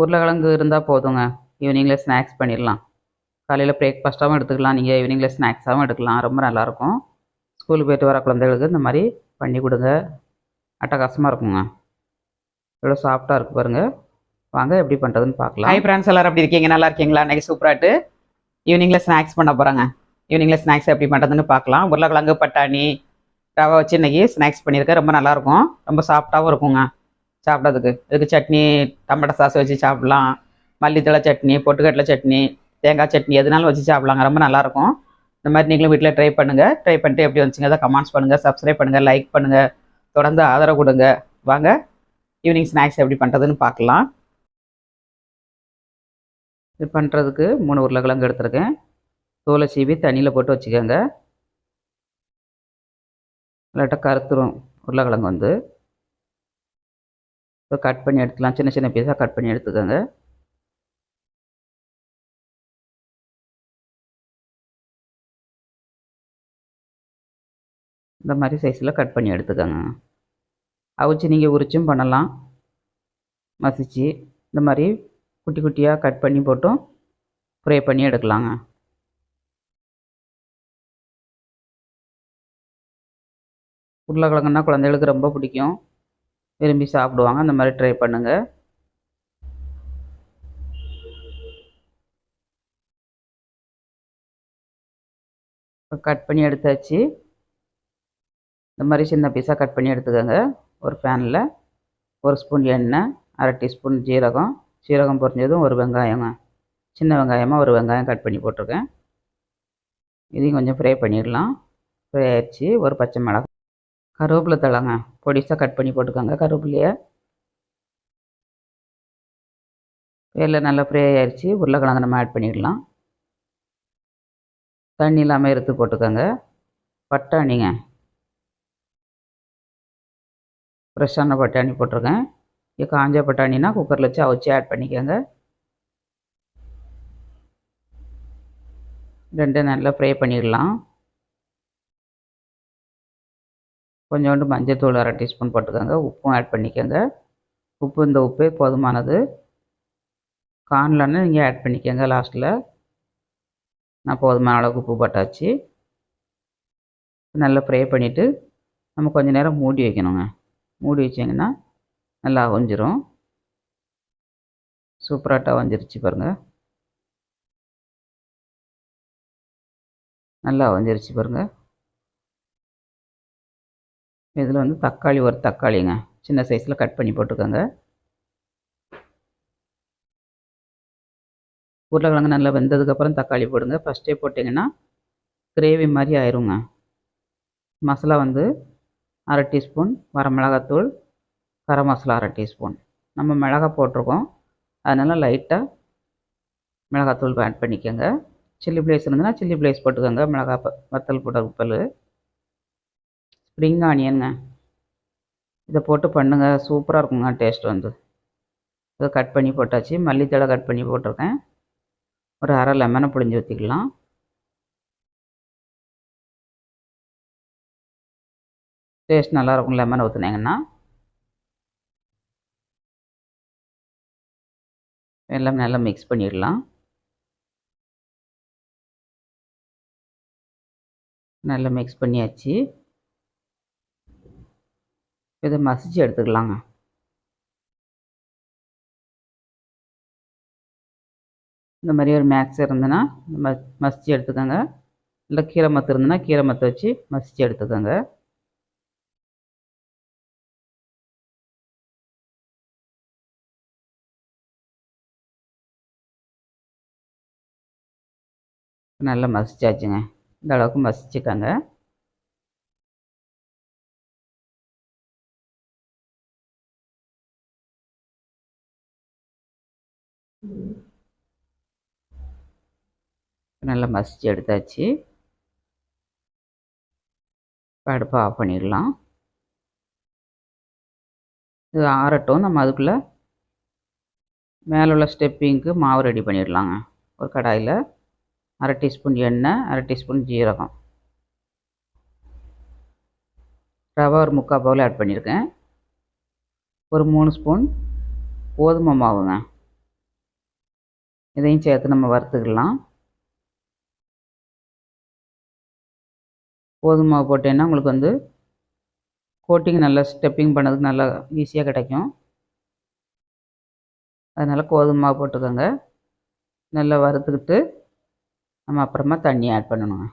உருளைக்கிழங்கு இருந்தால் போதுங்க. ஈவினிங்கில் ஸ்நாக்ஸ் பண்ணிடலாம். காலையில் பிரேக்ஃபாஸ்ட்டாகவும் எடுத்துக்கலாம். நீங்கள் ஈவினிங்கில் ஸ்நாக்ஸாகவும் எடுக்கலாம். ரொம்ப நல்லாயிருக்கும். ஸ்கூலுக்கு போயிட்டு வர குழந்தைகளுக்கு இந்த மாதிரி பண்ணி கொடுங்க. அட்டகாசமாக இருக்குங்க. எவ்வளோ சாஃப்டாக இருக்கு பாருங்கள் வாங்க எப்படி பண்ணுறதுன்னு பார்க்கலாம். ஹை ஃப்ரெண்ட்ஸ் எல்லோரும் எப்படி இருக்கீங்க? நல்லா இருக்கீங்களா? அன்றைக்கி சூப்பராட்டு. ஈவினிங்கில் ஸ்நாக்ஸ் பண்ண போகிறாங்க ஈவினிங்கில் ஸ்நாக்ஸ் எப்படி பண்ணுறதுன்னு பார்க்கலாம். உருளைக்கிழங்கு பட்டாணி ரவை வச்சு இன்றைக்கி ஸ்நாக்ஸ் பண்ணியிருக்கேன். ரொம்ப நல்லாயிருக்கும். ரொம்ப சாஃப்டாகவும் இருக்குங்க. சாப்பிட்றதுக்கு. இதுக்கு சட்னி டமாட்டோ சாஸ் வச்சு சாப்பிட்லாம். மல்லித்தழை சட்னி பொட்டுக்கடலை சட்னி தேங்காய் சட்னி எதுனாலும் வச்சு சாப்பிட்லாங்க. ரொம்ப நல்லாயிருக்கும். இந்த மாதிரி நீங்களும் வீட்டில் ட்ரை பண்ணுங்கள் ட்ரை பண்ணிட்டு எப்படி வந்துச்சுங்க அதை கமெண்ட்ஸ் பண்ணுங்கள் சப்ஸ்கிரைப் பண்ணுங்கள் லைக் பண்ணுங்கள் தொடர்ந்து ஆதரவு கொடுங்க. வாங்க ஈவினிங் ஸ்நாக்ஸ் எப்படி பண்ணுறதுன்னு பார்க்கலாம். இது பண்ணுறதுக்கு மூணு உருளைக்கிழங்கு எடுத்திருக்கேன். தோலை சீவி தண்ணியில் போட்டு வச்சுக்கோங்க. இல்லாட்டா கருத்துரும் உருளைக்கிழங்கு வந்து. இப்போ கட் பண்ணி எடுத்துக்கலாம். சின்ன சின்ன பீஸாக கட் பண்ணி எடுத்துக்கோங்க. இந்த மாதிரி சைஸில் கட் பண்ணி எடுத்துக்கோங்க. அவிச்சு நீங்கள் உரிச்சும் பண்ணலாம். மசிச்சு இந்த மாதிரி குட்டி குட்டியாக கட் பண்ணி போட்டும். ஃப்ரை பண்ணி எடுக்கலாங்க. உருளைக்கிழங்குன்னா குழந்தைகளுக்கு ரொம்ப பிடிக்கும். விரும்பி சாப்பிடுவாங்க. அந்த மாதிரி ட்ரை பண்ணுங்கள் இப்போ கட் பண்ணி எடுத்தாச்சு. இந்த மாதிரி சின்ன பீஸாக கட் பண்ணி எடுத்துக்கோங்க. ஒரு பேனில் ஒரு ஸ்பூன் எண்ணெய் அரை டீஸ்பூன் ஜீரகம். சீரகம் பொரிஞ்சதும் ஒரு வெங்காயங்க. சின்ன வெங்காயமாக ஒரு வெங்காயம் கட் பண்ணி போட்டிருக்கேன். இதையும் கொஞ்சம் ஃப்ரை பண்ணிடலாம். ஃப்ரை ஆயிடுச்சு. ஒரு பச்சை மிளகா கருவேப்பிலை தழைங்க பொடிசாக கட் பண்ணி போட்டுக்கோங்க கருவேப்பிலையை. வேலை நல்லா ஃப்ரை ஆயிடுச்சு உருளைக்கிழங்கு நம்ம ஆட் பண்ணிடலாம் தண்ணி இல்லாமல் எடுத்து போட்டுக்கோங்க. பட்டாணிங்க. ஃப்ரெஷ்ஷான பட்டாணி போட்டிருக்கேன். இது காஞ்ச பட்டாணினா குக்கரில் வச்சு அவிச்சு ஆட் பண்ணிக்கோங்க. ரெண்டும் நல்லா ஃப்ரை பண்ணிடலாம். கொஞ்சோண்டு மஞ்சள்தூள் அரை டீஸ்பூன் போட்டுக்கோங்க. உப்பும் ஆட் பண்ணிக்கோங்க. உப்பு இந்த உப்பே போதுமானது. கார்ன்லன்னு நீங்கள் ஆட் பண்ணிக்கோங்க லாஸ்ட்டில் நான் போதுமான அளவுக்கு உப்பு போட்டாச்சு. நல்லா ஃப்ரை பண்ணிவிட்டு நம்ம கொஞ்சம் நேரம் மூடி வைக்கணுங்க. மூடி வச்சிங்கன்னா நல்லா வஞ்சிரும். சூப்பராட்டாக அவிஞ்சிருச்சு பாருங்கள் நல்லா அவிஞ்சிருச்சு பாருங்கள் இதில் வந்து தக்காளி ஒரு தக்காளிங்க. சின்ன சைஸில் கட் பண்ணி போட்டுக்கோங்க. உருளைக்கிழங்கு நல்லா வெந்ததுக்கப்புறம் தக்காளி போடுங்க. ஃபஸ்ட்டே போட்டிங்கன்னா கிரேவி மாதிரி ஆயிருங்க. மசாலா வந்து அரை டீஸ்பூன் வரமிளகாத்தூள் கரம் மசாலா அரை டீஸ்பூன். நம்ம மிளகா போட்டிருக்கோம். அதனால் லைட்டாக மிளகாத்தூள் ஆட் பண்ணிக்கோங்க. சில்லி பிளேஸ் இருந்ததுன்னா சில்லி பிளேஸ் போட்டுக்கோங்க. மிளகா வத்தல் போட்ட உப்பல். ஸ்ப்ரிங் ஆனியனுங்க இதை போட்டு பண்ணுங்கள் சூப்பராக இருக்குங்க டேஸ்ட் வந்து. இதை கட் பண்ணி போட்டாச்சு. மல்லித்தழை கட் பண்ணி போட்டிருக்கேன். ஒரு அரை லெமனை புழிஞ்சு ஊற்றிக்கலாம் டேஸ்ட் நல்லாயிருக்கும் லெமன் ஊற்றுனீங்கன்னா எல்லாம் நல்லா மிக்ஸ் பண்ணிடலாம். நல்லா மிக்ஸ் பண்ணியாச்சு. இதை மசிச்சு எடுத்துக்கலாங்க. இந்த மாதிரி ஒரு மேக்ஸ் இருந்ததுன்னா ம மசிச்சு எடுத்துக்கோங்க. இல்லை கீரை மத்து இருந்ததுன்னா கீரை மத்து வச்சு மசிச்சு எடுத்துக்கோங்க. நல்லா மசிச்சாச்சுங்க. இந்த அளவுக்கு மசிச்சுக்கோங்க. நல்லா மசிச்சு எடுத்தாச்சு. அடுப்பை ஆஃப் பண்ணிடலாம். இது ஆறட்டும். நம்ம அதுக்குள்ளே மேலே உள்ள ஸ்டெப்பிங்க்கு மாவு ரெடி பண்ணிடலாங்க. ஒரு கடாயில் அரை டீஸ்பூன் எண்ணெய் அரை டீஸ்பூன் ஜீரகம். ரவை ஒரு முக்கால் பவுல் ஆட் பண்ணியிருக்கேன். ஒரு மூணு ஸ்பூன் கோதுமை மாவுங்க. இதையும் சேர்த்து நம்ம வறுத்துக்கலாம். கோதுமை மாவு போட்டேன்னா உங்களுக்கு வந்து கோட்டிங் நல்லா ஸ்டெப்பிங் பண்ணதுக்கு நல்லா ஈஸியாக கிடைக்கும். அதனால் கோதுமை மாவு போட்டுக்கோங்க. நல்லா வறுத்துக்கிட்டு நம்ம அப்புறமா தண்ணி ஆட் பண்ணணுங்க.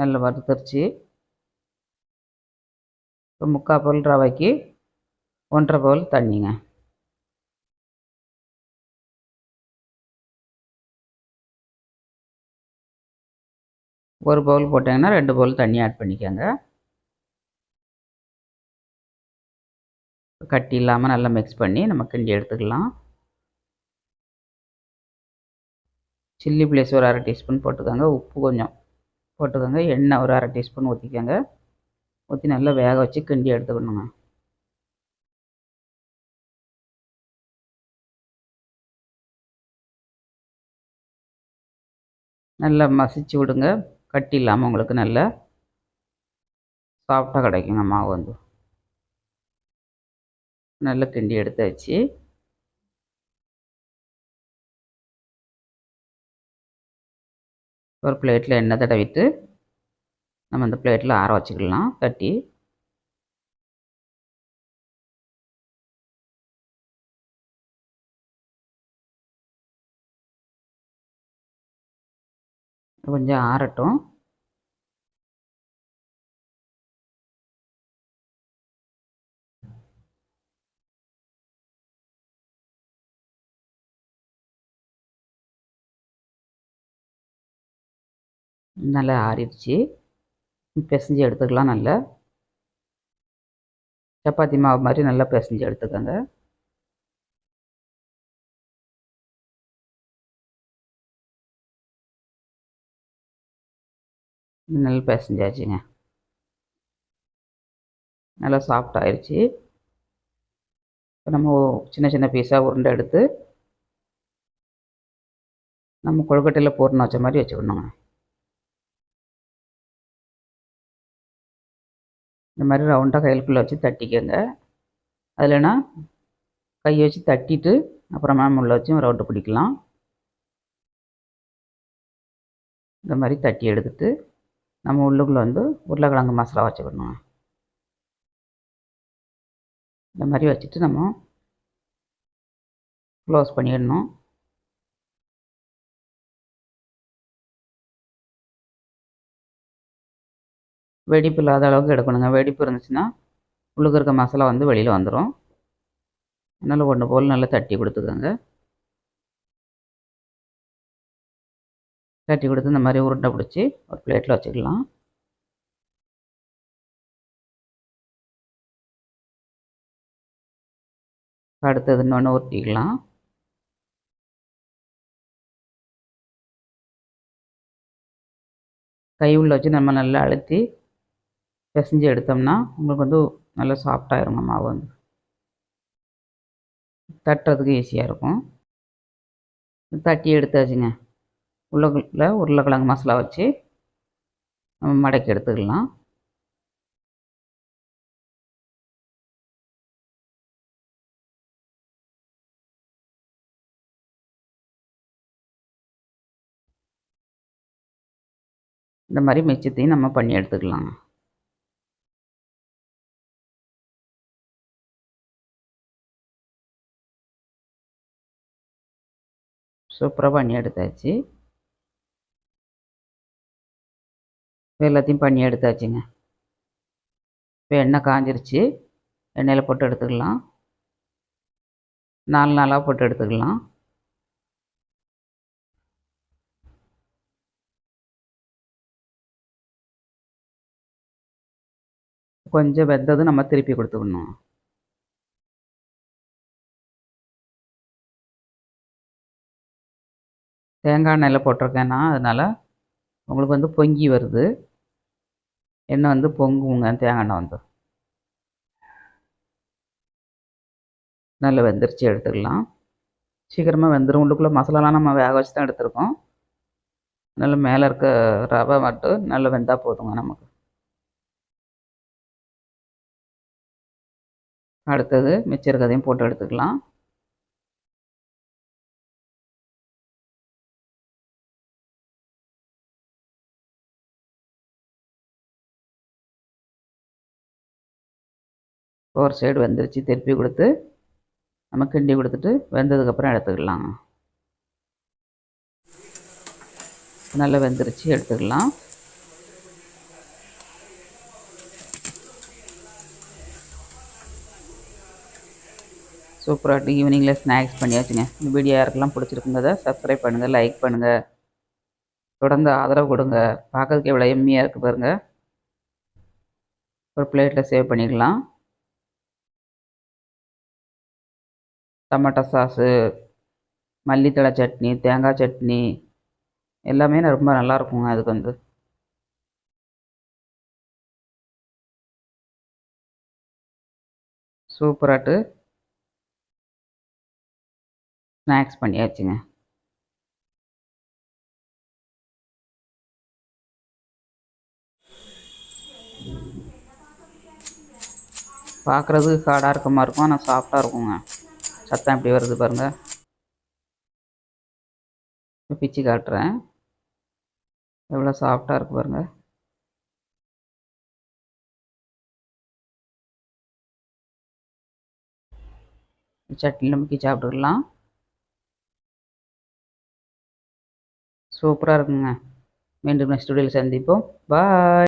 நல்லா வறுத்துருச்சு. இப்போ முக்கால் பவுல் ரவைக்கு ஒன்றரை பவுல் தண்ணிங்க. ஒரு பவுல் போட்டிங்கன்னா ரெண்டு பவுல் தண்ணி ஆட் பண்ணிக்கோங்க. கட்டி இல்லாமல் நல்லா மிக்ஸ் பண்ணி நம்ம கிண்டி எடுத்துக்கலாம். சில்லி பிளேஸ் ஒரு அரை டீஸ்பூன் போட்டுக்கோங்க. உப்பு கொஞ்சம் போட்டுக்கோங்க. எண்ணெய் ஒரு அரை டீஸ்பூன் ஊற்றிக்கோங்க ஊற்றி நல்லா வேக வச்சு கிண்டி எடுத்துக்கணுங்க. நல்லா மசிச்சு விடுங்க. கட்டி இல்லாமல் உங்களுக்கு நல்ல சாஃப்டாக கிடைக்குங்க மாவு வந்து. நல்லா கிண்டி எடுத்து வச்சு ஒரு பிளேட்டில் எண்ணெய் தடவிட்டு நம்ம அந்த பிளேட்டில் ஆற வச்சுக்கலாம். தட்டி கொஞ்சம் ஆறட்டும். நல்லா ஆறிடுச்சு. பிசைஞ்சு எடுத்துக்கலாம் நல்லா. சப்பாத்தி மாவு மாதிரி நல்லா பிசைஞ்சு எடுத்துக்கோங்க. நல்லா பிசைஞ்சாச்சுங்க. நல்லா சாஃப்ட் ஆயிடுச்சு இப்போ நம்ம சின்ன சின்ன பீஸாக உருண்டை எடுத்து நம்ம கொழுக்கட்டையில் பூர்ணம் வச்ச மாதிரி வச்சுக்கணுங்க. இந்த மாதிரி ரவுண்டாக கையிலுக்குள்ளே வச்சு தட்டிக்கோங்க. அதில்னா கையை வச்சு தட்டிட்டு அப்புறமா உள்ள வச்சும் ரவுண்டு பிடிக்கலாம். இந்த மாதிரி தட்டி எடுத்துட்டு நம்ம உள்ளுக்குள்ளே வந்து உருளைக்கிழங்கு மசாலா வச்சுக்கணும். இந்த மாதிரி வச்சுட்டு நம்ம க்ளோஸ் பண்ணிடணும். வெடிப்பு இல்லாத அளவுக்கு எடுக்கணுங்க. வெடிப்பு இருந்துச்சுன்னா உள்ளுக்கு இருக்க மசாலா வந்து வெளியில் வந்துடும் அதனால் ஒன்று போல் நல்லா தட்டி கொடுத்துக்கோங்க. தட்டி கொடுத்து இந்த மாதிரி உருண்டை பிடிச்சி ஒரு பிளேட்டில் வச்சுக்கலாம். அடுத்தது இன்னொன்று ஊற்றிக்கலாம் கை உள்ள வச்சு நம்ம நல்லா அழுத்தி பிசைஞ்சு எடுத்தோம்னா உங்களுக்கு வந்து நல்லா சாஃப்டாயிருங்க மாவு வந்து. தட்டுறதுக்கு ஈஸியாக இருக்கும். தட்டி எடுத்தாச்சுங்க. உள்ளக்குள்ள உருளைக்கிழங்கு மசாலா வச்சு நம்ம மடக்கி எடுத்துக்கலாம். இந்த மாதிரி மிச்சத்தையும் நம்ம பண்ணி எடுத்துக்கலாம். சூப்பராக பண்ணி எடுத்தாச்சு. எல்லாத்தையும் பண்ணி எடுத்தாச்சுங்க. இப்போ எண்ணெய் காஞ்சிருச்சு. எண்ணெயில் போட்டு எடுத்துக்கலாம். நாலு நாளாக போட்டு எடுத்துக்கலாம். கொஞ்சம் வெந்ததும் நம்ம திருப்பி கொடுத்துக்கணும் தேங்காய் எண்ணெயில் போட்டிருக்கேன்னா அதனால் உங்களுக்கு வந்து பொங்கி வருது. எண்ணெய் வந்து பொங்குங்க தேங்காய் எண்ணெய் வந்து. நல்லா வெந்துருச்சு எடுத்துக்கலாம். சீக்கிரமாக வெந்துடும் உள்ளுக்குள்ளே மசாலாலாம் நம்ம வேக வச்சு தான் எடுத்துருக்கோம். நல்லா மேலே இருக்க ரவை மட்டும் நல்லா வெந்தால் போதுங்க நமக்கு. அடுத்தது மிச்சம் இருக்கிறதையும் போட்டு எடுத்துக்கலாம். ஒரு சைடு வெந்துருச்சு. திருப்பி கொடுத்து நம்ம கிண்டி கொடுத்துட்டு வெந்ததுக்கப்புறம் எடுத்துக்கலாம். நல்லா வெந்துருச்சு. எடுத்துக்கலாம். சூப்பராக ஈவினிங்கில் ஸ்நாக்ஸ் பண்ணியாச்சுங்க. இந்த வீடியோ யாருக்கெல்லாம் பிடிச்சிருக்குங்கிறத சப்ஸ்கிரைப் பண்ணுங்கள் லைக் பண்ணுங்கள் தொடர்ந்து ஆதரவு கொடுங்க. பார்க்கறதுக்கு எவ்வளோ எம்மியாக இருக்குது பாருங்கள் ஒரு பிளேட்டில் சேவ் பண்ணிக்கலாம். டமாட்டோ சாஸு மல்லித்தழை சட்னி தேங்காய் சட்னி எல்லாமே ரொம்ப நல்லா இருக்குங்க அதுக்கு வந்து. சூப்பராட்டு ஸ்நாக்ஸ் பண்ணியாச்சுங்க. பார்க்குறதுக்கு ஹார்டாக இருக்க மாதிரி இருக்கும் ஆனால் சாஃப்டாக இருக்குங்க. சத்தம் எப்படி வருது பாருங்கள் பிச்சு காட்டுறேன். எவ்வளோ சாஃப்டாக இருக்கு பாருங்கள் சட்னியில் முக்கி சாப்பிட்டுக்கலாம் சூப்பராக இருக்குங்க. மீண்டும் நெக்ஸ்ட் வீடியோவில் சந்திப்போம். பாய்